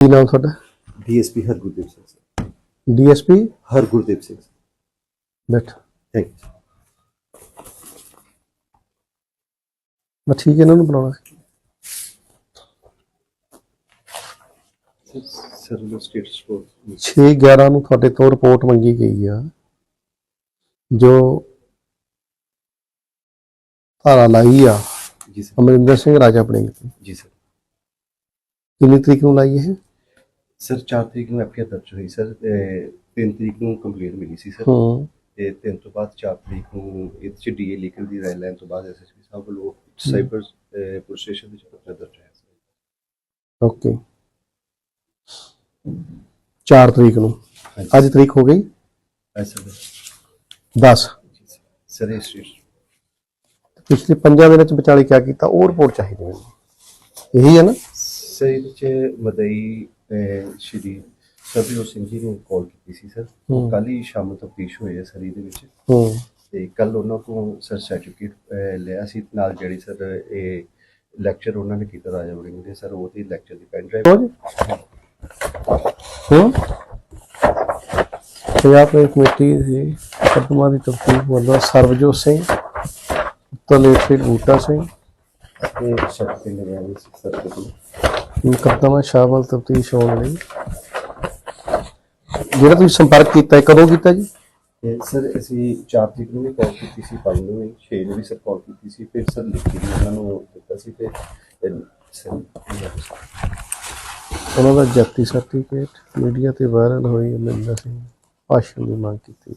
ਕੀ ਨਾਮ ਤੁਹਾਡਾ? DSP Hargurdeep Singh sir. DSP? Hargurdeep Singh ਬੈਠ। ਥੈਂਕ ਯੂ ਮੈਂ ਠੀਕ ਹੈ ਇਹਨਾਂ ਨੂੰ ਬੁਲਾਉਣਾ ਸਰ ਲੋ ਸਟੇਟਸ ਫੋਰ 6 11 ਨੂੰ ਤੁਹਾਡੇ ਤੋਂ ਰਿਪੋਰਟ ਮੰਗੀ ਗਈ ਆ ਜੋ ਧਾਰਾ ਲਾਈ ਆ। ਜੀ ਸਰ। ਅਮਰਿੰਦਰ ਸਿੰਘ ਰਾਜਾ ਆਪਣੇ। ਜੀ ਸਰ। ਕਿੰਨੀ ਤਰੀਕ ਨੂੰ ਲਾਈ ਇਹ? ਸਰ 4 ਤਰੀਕ ਨੂੰ ਐਫਆਈਆਰ ਦਰਜ ਹੋਈ ਸਰ 3 ਤਰੀਕ ਨੂੰ ਕੰਪਲੇਂਟ ਮਿਲੀ ਸੀ ਸਰ। ਹੂੰ। ਤੇ 3 ਤੋਂ ਬਾਅਦ 4 ਤਰੀਕ ਨੂੰ ਇਹ ਚ ਡੀਏ ਲੀਗਲ ਦੀ ਰਾਇ ਲੈਣ ਤੋਂ ਬਾਅਦ ਐਸਐਸਪੀ ਸਾਹਿਬ ਵੱਲੋਂ ਸਾਈਬਰ ਪੁਲਿਸ ਸਟੇਸ਼ਨ ਪੱਤਰ ਦਰਜ ਹੋਇਆ ਸਰ ਓਕੇ। 4 ਤਰੀਕ ਨੂੰ। ਅੱਜ ਤਰੀਕ ਹੋ ਗਈ? ਐਸਾ 10 ਜੀ ਸਰ ਸਰ ਰਜਿਸਟ੍ਰੇਸ਼ਨ ਪਿਛਲੇ 5 ਦਿਨਾਂ ਚ ਵਿਚਾਲੇ ਕੀ ਕੀਤਾ? ਉਹ ਰਿਪੋਰਟ ਚਾਹੀਦੀ ਮੈਨੂੰ। ਇਹੀ ਹੈ ਨਾ? ਸਰ ਇਹਦੇ ਚ ਮਦਈ ਅਹ, ਸ਼੍ਰੀ ਸਰਬਜੋਤ ਸਿੰਘ ਜੀ ਨੇ ਕਾਲ ਕੀਤੀ ਸੀ ਸਰ ਹੂੰ। ਕੱਲ ਹੀ ਸ਼ਾਮ ਤਫਤੀਸ਼ ਹੋਈ ਹੈ ਸਰ ਇਹਦੇ ਵਿੱਚ। ਹੂੰ। ਤੇ ਕੱਲ ਉਹਨਾਂ ਕੋਲ ਸਰ ਸਰਟੀਫਿਕੇਟ ਲਿਆ ਸੀ। ਨਾਲ ਜਿਹੜੀ ਸਰ ਇਹ ਲੈਕਚਰ ਉਹਨਾਂ ਨੇ ਕੀਤਾ ਰਾਜਾ ਵੜਿੰਗ ਦੇ। ਸਰ ਉਹਦੀ ਲੈਕਚਰ ਦੀ ਪੈਨ ਡਰਾਈਵ ਹੋ ਜੀ ਹੂੰ ਪੰਜਾਬ ਪੁਲਿਸ ਕਮੇਟੀ ਦੀ ਮੁਕੱਦਮਾ ਦੀ ਤਫਤੀਸ਼ ਵੱਲੋਂ ਸਰਬਜੋਤ ਸਿੰਘ ਤਲੇਟੇ ਬੂਟਾ ਸਿੰਘ। ਤੇ ਸਰਟੀਫਿਕੇਟ ਲਿਆ ਸੀ ਸਰ? ਕੋਲ ਮੁਕੱਦਮਾ ਸ਼ਾਮਲ ਤਫਤੀਸ਼ ਹੋਣ ਲਈ। ਜਿਹੜਾ ਤੁਸੀਂ ਸੰਪਰਕ ਕੀਤਾ ਹੈ ਕਦੋਂ ਕੀਤਾ ਜੀ? ਤੇ ਸਰ ਅਸੀਂ 4 ਤਰੀਕ ਨੂੰ ਵੀ ਕਾਲ ਕੀਤੀ ਸੀ 5 ਨੂੰ ਵੀ 6 ਨੂੰ ਵੀ ਸਰ ਕਾਲ ਕੀਤੀ ਸੀ ਫਿਰ ਸਰ ਲਿਖ ਵੀ ਉਹਨਾਂ ਨੂੰ ਦਿੱਤਾ ਸੀ ਤੇ ਉਹਨਾਂ ਦਾ ਜਾਤੀ ਸਰਟੀਫਿਕੇਟ ਮੀਡੀਆ ਤੇ ਵਾਇਰਲ ਹੋਈ ਅਮਰਿੰਦਰ ਸਿੰਘ ਭਾਸ਼ਣ ਦੀ ਮੰਗ ਕੀਤੀ।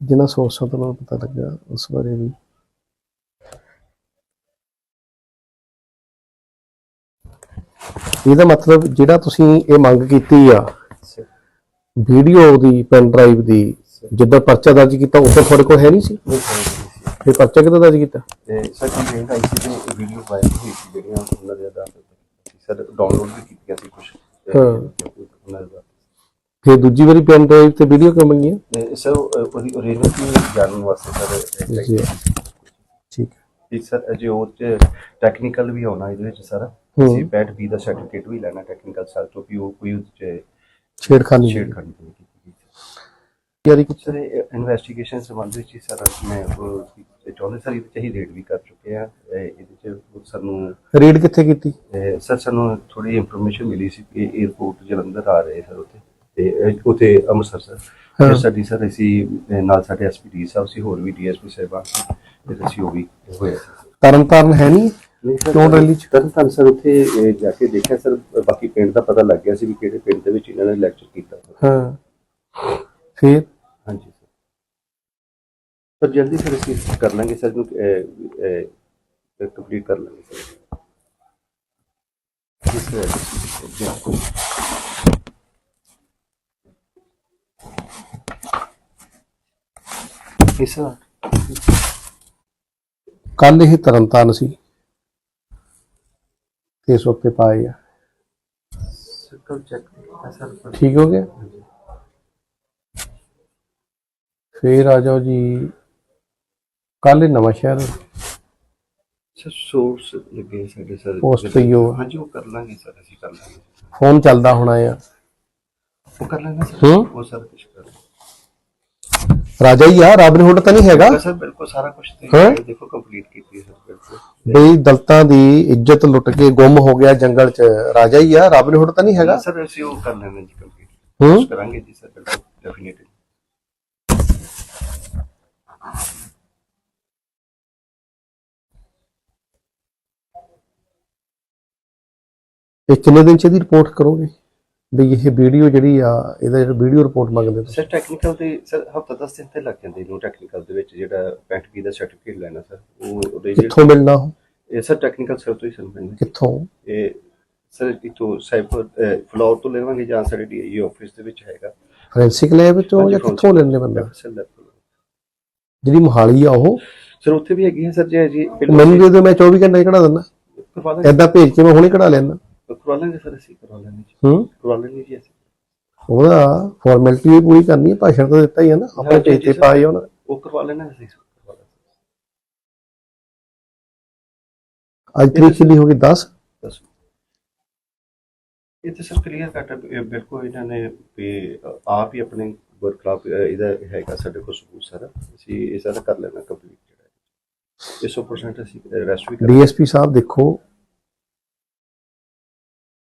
ਜਿਨ੍ਹਾਂ ਸੋਰਸਾਂ ਤੋਂ ਪਤਾ ਲੱਗਾ ਉਸ ਬਾਰੇ ਵੀ ਇਹਦਾ ਮਤਲਬ ਜਿਹੜਾ ਤੁਸੀਂ ਇਹ ਮੰਗ ਕੀਤੀ ਆ ਵੀਡੀਓ ਦੀ ਪੈਨ ਡਰਾਈਵ ਦੀ ਜਿੱਦਾਂ ਪਰਚਾ ਦਰਜ ਕੀਤਾ ਉਦੋਂ ਤੁਹਾਡੇ ਕੋਲ ਹੈ ਨਹੀਂ ਸੀ? ਫਿਰ ਪਰਚਾ ਕਿੱਦਾਂ ਦਰਜ ਕੀਤਾ? ਤੇ ਸਰ ਕੰਪਲੇਂਟ ਆਈ ਸੀ ਤੇ ਵੀਡੀਓ ਵਾਇਰਲ ਹੋਈ ਸੀ ਜਿਹੜੀਆਂ ਉਹਨਾਂ ਦੇ ਤੇ ਸਰ ਡਾਊਨਲੋਡ ਵੀ ਕੀਤੀਆਂ ਸੀ ਕੁਝ ਹਾਂ। ਉਹਨਾਂ ਦਾ ਫਿਰ ਦੂਜੀ ਵਾਰੀ ਪੈਨ ਡਰਾਈਵ ਤੇ ਵੀਡੀਓ ਕਿਉਂ ਮੰਗੀਆਂ ਤੇ ਸਰ ਉਹ- ਉਹਦੀ ਓਰੀਜਨਲ ਕੀ ਜਾਣਨ ਵਾਸਤੇ ਸਰ ਜੀ ਸਰ ਅਜੇ ਉਹ ਚ ਟੈਕਨੀਕਲ ਵੀ ਆਉਣਾ ਇਹਦੇ ਵਿੱਚ ਸਰ। ਬੈਟ ਬੀ ਦਾ ਸਰਟੀਫਿਕੇਟ ਵੀ ਲੈਣਾ ਟੈਕਨੀਕਲ ਸਰ ਤੋਂ ਵੀ ਉਹ ਕੋਈ ਉਹਦੇ ਚ ਛੇੜਖਾਨੀ ਛੇੜਖਾਨੀ ਨਹੀਂ ਕੀਤੀ ਯਾਰੀ ਸਰ। ਇਨਵੈਸਟੀਗੇਸ਼ਨ ਸੰਬੰਧ ਵਿੱਚ ਹੀ ਸਰ ਮੈਂ ਉਹ ਚਾਹੁੰਦੇ ਸਰ ਇਹਦੇ ਚ ਹੀ ਰੇਡ ਵੀ ਕਰ ਚੁੱਕੇ ਆ ਇਹ- ਇਹਦੇ ਚ ਸਾਨੂੰ ਰੀਡ ਕਿੱਥੇ ਕੀਤੀ? ਸਰ ਸਾਨੂੰ ਥੋੜੀ ਇਨਫੋਰਮੇਸ਼ਨ ਮਿਲੀ ਸੀ ਕਿ 에어ਪੋਰਟ ਜਲੰਧਰ ਆ ਰਹੇ ਸਰ ਉੱਥੇ। ਤੇ ਉੱਥੇ ਅੰਮ੍ਰਿਤਸਰ ਸਰ। ਸਾਡੀ ਸਰ ਅਸੀਂ ਨਾਲ ਸਾਡੇ ਐਸਪੀ ਸਾਹਿਬ ਸੀ ਹੋਰ ਵੀ ਡੀਐਸਪੀ ਸਾਹਿਬਾਨ ਸੀ। ਤੇ ਅਸੀਂ ਉਹ ਵੀ ਹੋਇਆ ਤਰਨਤਾਰਨ ਹੈ ਨਹੀਂ ਕਿਉਂ ਰੈਲੀ ਚ? ਤਰਨ ਤਾਰਨ ਸਰ ਉੱਥੇ ਜਾ ਕੇ ਦੇਖਿਆ ਸਰ ਬਾਕੀ ਪਿੰਡ ਦਾ ਪਤਾ ਲੱਗ ਗਿਆ ਸੀ ਵੀ ਕਿਹੜੇ ਪਿੰਡ ਦੇ ਵਿੱਚ ਇਹਨਾਂ ਨੇ ਲੈਕਚਰ ਕੀਤਾ ਹਾਂ। ਫਿਰ? ਹਾਂਜੀ ਸਰ। ਪਰ ਜਲਦੀ ਸਰ ਅਸੀਂ ਕਰ ਲਾਂਗੇ ਸਰ ਨੂੰ ਕੰਪਲੀਟ ਕਰ ਲਾਂਗੇ ਸਰ। ਜੀ ਇਸ ਸਰ ਕੱਲ ਇਹ ਤਰਨਤਾਰਨ ਸੀ। ਕੇਸ ਉੱਤੇ ਪਾਏ ਆ। ਸਰਕਲ ਚੈੱਕ ਕੀਤਾ ਸਰ ਠੀਕ ਹੋ ਗਿਆ? ਫਿਰ ਆ ਜਾਓ ਜੀ। ਕੱਲ ਇਹ ਨਵਾਂ ਸ਼ਹਿਰ ਸਰ ਸੋਰਸ ਲੱਗੇ ਸਾਡੇ ਸਰ। Post ਤੇ ਹੀ ਉਹ। ਹਾਂਜੀ ਉਹ ਕਰ ਲਾਂਗੇ ਸਰ ਅਸੀਂ ਕਰ ਲਾਂਗੇ। ਫੋਨ ਚੱਲਦਾ ਹੋਣਾ ਆ। ਉਹ ਕਰ ਲਾਂਗੇ ਸਰ? ਹੂੰ। ਉਹ ਸਰ ਕੁਝ ਕਰ ਲਾਂਗੇ ਰਾਜਾ ਹੀ ਆ ਰਾਬਨ ਹੁੱਡ ਤਾਂ ਨਹੀਂ ਹੈਗਾ। ਸਰ ਬਿਲਕੁਲ ਸਾਰਾ ਕੁਝ ਹਾਂ। ਦੇਖੋ ਕੰਪਲੀਟ ਕੀਤੀ ਹੈ ਸਰ ਬਿਲਕੁਲ। ਬਈ ਦਲਤਾਂ ਦੀ ਇੱਜ਼ਤ ਲੁੱਟ ਕੇ ਗੁੰਮ ਹੋ ਗਿਆ ਜੰਗਲ 'ਚ ਰਾਜਾ ਹੀ ਆ ਰਾਬਨ ਹੁੱਡ ਤਾਂ ਨਹੀਂ ਹੈਗਾ। ਸਰ ਅਸੀਂ ਉਹ ਕਰ ਲੈਣਾ ਜੀ ਕੰਪਲੀਟ ਹੂੰ? ਕਰਾਂਗੇ ਜੀ ਸਰ ਬਿਲਕੁਲ ਡੈਫੀਨਿਟਲੀ ਇਹ ਕਿੰਨੇ ਦਿਨ ਚ ਇਹਦੀ ਰਿਪੋਰਟ ਕਰੋਗੇ? ਬਈ ਇਹ ਵੀਡੀਓ ਜਿਹੜੀ ਆ ਇਹਦਾ ਜਿਹੜਾ ਵੀਡੀਓ ਰਿਪੋਰਟ ਮੰਗਦੇ ਤੁਸੀਂ? ਸਰ ਟੈਕਨੀਕਲ ਦੇ ਸਰ ਹਫਤਾ 10 ਦਿਨ ਤੇ ਲੱਗ ਜਾਂਦੇ ਇਹਨੂੰ ਟੈਕਨੀਕਲ ਦੇ ਵਿੱਚ ਜਿਹੜਾ ਪੈਂਟ ਕੀ ਦਾ ਸਰਟੀਫਿਕੇਟ ਲੈਣਾ ਸਰ ਉਹ ਉਹਦੇ ਕਿੱਥੋਂ ਮਿਲਣਾ ਇਹ ਸਰ ਟੈਕਨੀਕਲ ਸਰ ਤੋਂ ਹੀ ਸਰ ਮਿਲਣਾ। ਕਿੱਥੋਂ? ਇਹ ਸਰ ਇਤੋਂ ਸਾਈਬਰ ਫਲੋਰ ਤੋਂ ਲੈਵਾਂਗੇ ਜਾਂ ਸਾਡੇ ਡੀਆਈ ਆਫਿਸ ਦੇ ਵਿੱਚ ਹੈਗਾ। ਫੋਰੈਂਸਿਕ ਲੈਬ ਵਿੱਚੋਂ ਜਾਂ ਕਿੱਥੋਂ ਲੈਣੇ ਬੰਦਾ? ਤੋਂ। ਜਿਹੜੀ ਮੋਹਾਲੀ ਆ ਉਹ? ਸਰ ਉੱਥੇ ਵੀ ਹੈਗੀ ਹੈ ਸਰ ਜੀ ਮੈਨੂੰ ਦੇ ਦਿਓ ਮੈਂ 24 ਘੰਟੇ ਕਢਾ ਦਿੰਦਾ। ਐਦਾਂ ਭੇਜ ਕੇ ਮੈਂ ਹੁਣੇ ਕਢਾ ਲੈਣਾ ਕਰਵਾ ਲਾਂਗੇ ਸਰ ਅਸੀਂ ਕਰਵਾ ਲਾਂਗੇ ਜੀ ਹੂੰ ਕਰਵਾ ਲਾਂਗੇ ਜੀ ਅਸੀਂ ਉਹਦਾ ਫਾਰਮੈਲਿਟੀ ਵੀ ਪੂਰੀ ਕਰਨੀ ਹੈ ਭਾਸ਼ਣ ਤਾਂ ਦਿੱਤਾ ਹੀ ਹੈ ਨਾ ਆਪਣੇ ਹਾਂਜੀ, ਪੇਜ ਤੇ ਸਰ। ਪਾਏ ਉਹਨਾਂ ਉਹ ਕਰਵਾ ਲੈਣਾ ਅਸੀਂ ਕਰਵਾ ਲਾਂਗੇ ਅੱਜ ਤਰੀਕ ਕਿੰਨੀ ਹੋ ਗਈ 10 ਦੱਸੋ ਇਹ ਤਾਂ ਸਰ ਕਲੀਅਰ ਕੱਟ ਬਿਲਕੁਲ ਇਹਨਾਂ ਨੇ ਵੀ ਆਪ ਹੀ ਆਪਣੇ ਵਰਕਰਾਪ ਇਹਦਾ ਹੈਗਾ ਸਾਡੇ ਕੋਲ ਸਬੂਤ ਸਾਰਾ ਅਸੀਂ ਇਹ ਸਾਰਾ ਕਰ ਲੈਣਾ ਕੰਪਲੀਟ ਜਿਹੜਾ ਹੈ। ਇਹ 100% ਅਸੀਂ ਰੈਸਟ ਵੀ ਕਰ ਡੀਐਸਪੀ ਸਾਹਿਬ ਦੇਖੋ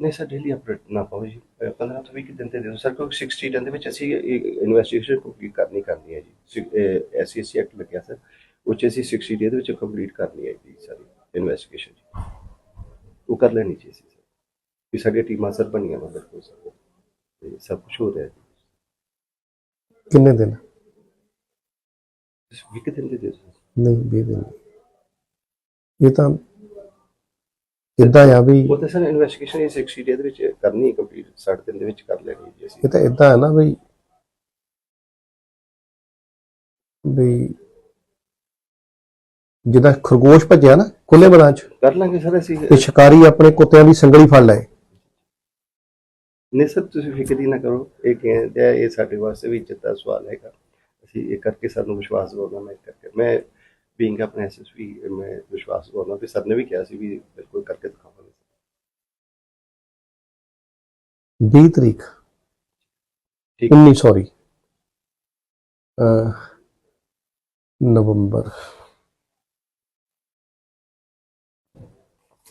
ਨਹੀਂ ਸਰ ਡੇਲੀ ਅਪਡੇਟ ਨਾ ਪਾਓ ਜੀ। ਅਹ 15 ਤੋਂ 20 ਦਿਨ ਤੇ ਦਿਓ। ਸਰ ਕੋਈ 60 ਦਿਨ ਦੇ ਵਿੱਚ ਅਸੀਂ ਇਨਵੈਸਟੀਗੇਸ਼ਨ ਕੰਪਲੀਟ ਕਰਨੀ ਕਰਨੀ ਹੈ ਜੀ। ਐਸਸੀਐਸਸੀ ਐਕਟ ਲੱਗਿਆ ਸਰ ਉਹ 'ਚ ਅਸੀਂ 60 ਡੇ ਦੇ ਵਿੱਚ ਕੰਪਲੀਟ ਕਰਨੀ ਹੈ ਜੀ ਸਾਰੀ ਇਨਵੈਸਟੀਗੇਸ਼ਨ ਜੀ। ਉਹ ਕਰ ਲੈਣੀ ਚਾਹੀਦੀ ਸੀ ਸਰ। ਵੀ ਸਾਡੀਆਂ ਟੀਮਾਂ ਸਰ ਬਣੀਆਂ ਵਾ ਬਿਲਕੁਲ ਸਰ। ਤੇ ਸਭ ਕੁਝ ਹੋ ਰਿਹਾ ਜੀ। ਕਿੰਨੇ ਦਿਨ? ਤੁਸੀਂ 20 ਦਿਨ ਦੇ ਸਰ। ਨਹੀਂ 20 ਦਿਨ। ਇਹ ਤਾਂ ਇਦਾਂ ਆ ਵੀ ਉਹ ਤਾਂ ਸਰ ਇਨਵੈਸਟੀਗੇਸ਼ਨ 60 ਡੇ ਦੇ ਵਿੱਚ ਕਰਨੀ ਹੈ ਕੰਪਲੀਟ 60 ਦਿਨ ਦੇ ਵਿੱਚ ਕਰ ਲੈਣੀ ਹੈ ਜੀ ਅਸੀਂ। ਇਹ ਤਾਂ ਇਦਾਂ ਹੈ ਨਾ ਵੀ ਵੀ ਜਿੱਦਾਂ ਖਰਗੋਸ਼ ਭੱਜਿਆ ਨਾ ਖੁੱਲੇ ਮੈਦਾਨ ਚ ਕਰ ਲਾਂਗੇ ਸਰ ਅਸੀਂ। ਤੇ ਸ਼ਿਕਾਰੀ ਆਪਣੇ ਕੁੱਤਿਆਂ ਦੀ ਸੰਗਲੀ ਫੜ ਲਏ। ਨਹੀਂ ਸਰ ਤੁਸੀਂ ਫਿਕਰ ਹੀ ਨਾ ਕਰੋ ਇਹ ਕਹਿੰਦੇ ਆ ਇਹ ਸਾਡੇ ਵਾਸਤੇ ਵੀ ਇੱਜ਼ਤ ਦਾ ਸਵਾਲ ਹੈਗਾ। ਅਸੀਂ ਇਹ ਕਰਕੇ ਸਾਨੂੰ ਵਿਸ਼ਵਾਸ ਦਿਵਾਉਣਾ ਮੈਂ ਕਰਕੇ ਮੈਂ ਬੀਇੰਗ ਆਪਣੇ ਐਸਐਸਪੀ ਮੈਂ ਵਿਸ਼ਵਾਸ ਦਿਵਾਉਣਾ ਵੀ ਸਰ ਨੇ ਵੀ ਕਿਹਾ ਸੀ ਵੀ ਬਿਲਕੁਲ ਕਰਕੇ ਦਿਖਾਵਾਂਗੇ 20 ਤਰੀਕ ਠੀਕ। 19 ਸੌਰੀ ਅ ਨਵੰਬਰ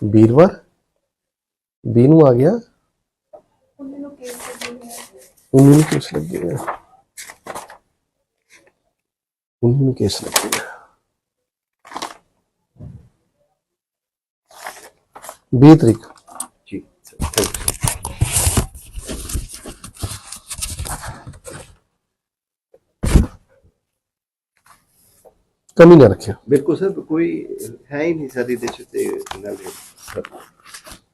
ਵੀਰਵਾਰ 20 ਨੂੰ ਆ ਗਿਆ ਉਹਨਾਂ ਨੂੰ ਕੇਸ ਲੱਗੀ ਹੈ 19 ਨੂੰ ਕੇਸ ਲੱਗੇਗਾ 19 ਨੂੰ ਕੇਸ ਲੱਗੇਗਾ 20 ਤਰੀਕ। ਜੀ ਥੈਂਕ ਯੂ। ਕਮੀ ਨਾ ਰੱਖਿਓ। ਬਿਲਕੁਲ ਸਰ ਕੋਈ ਹੈ ਹੀ ਨਹੀਂ ਸਰ ਇਹਦੇ ਚ ਤੇ